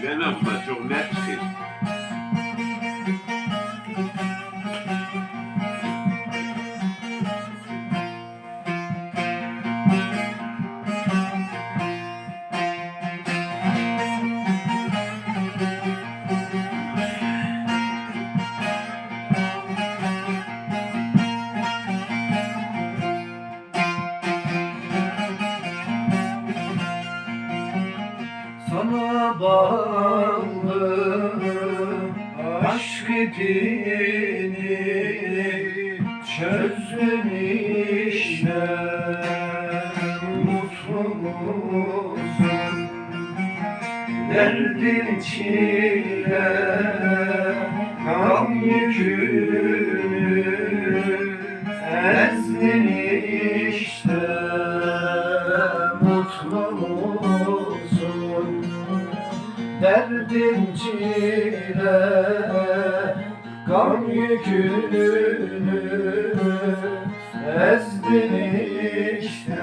Venom, but you'll next. Bağlı aşk ipini çözdüm işte mutlu musun? Derdin çile gam yükünü Derdin çile Gam yükünü Ezdin işte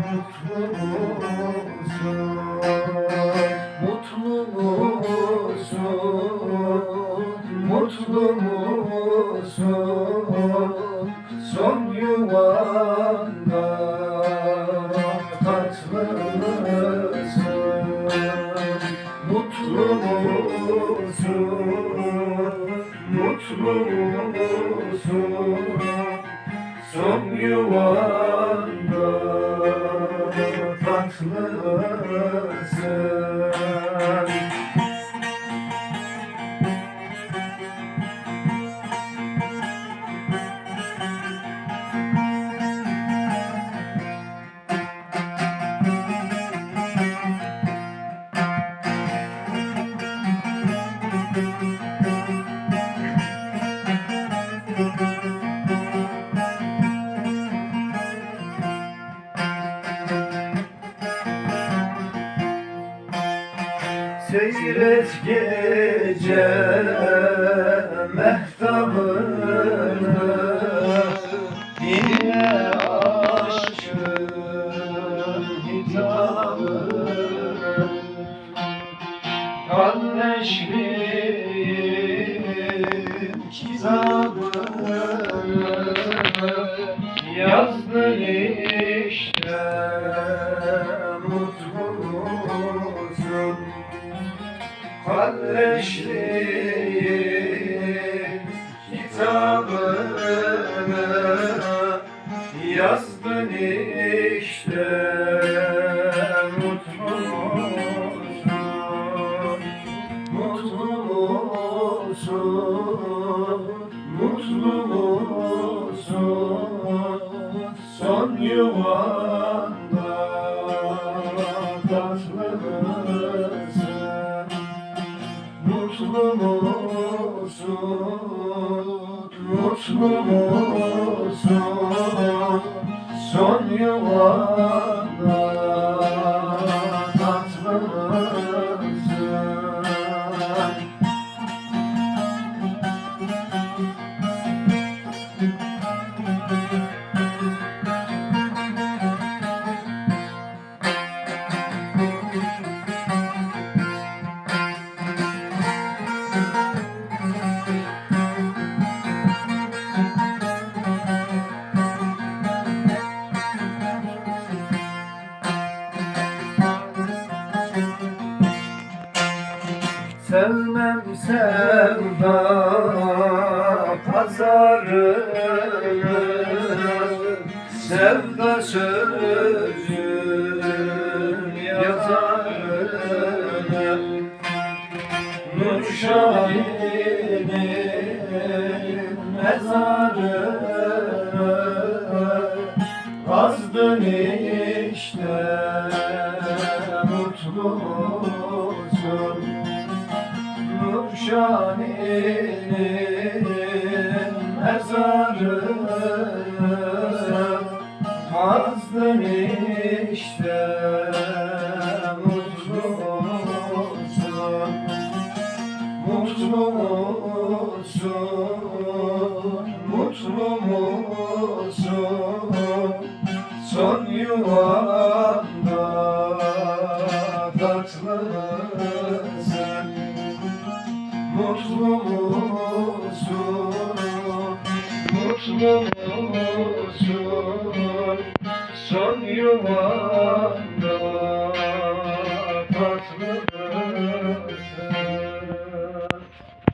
Mutlu musun? Mutlu musun? Mutlu musun? Son yuvanda musun? Mutlu musun? Son yuvanda Seyret gece mehtabını Dinle aşkın hitabını Kardeşliğin kitabını Yazdın işte Mutlu musun? Son yuvanda tatlısın Mutlu musun? Mutlu musun? Son yuvanda tatlısın Sevmem sevda pazarını Sevda sözün yazarını Nur Şahin'in mezarını Kazdın işte mutlu musun? Nurşani'nin mezarını kazdın işte mutlu musun? Mutlu musun? Mutlu musun? Son yuvanda tatlı Mutlu musun? Mutlu musun? Son yuva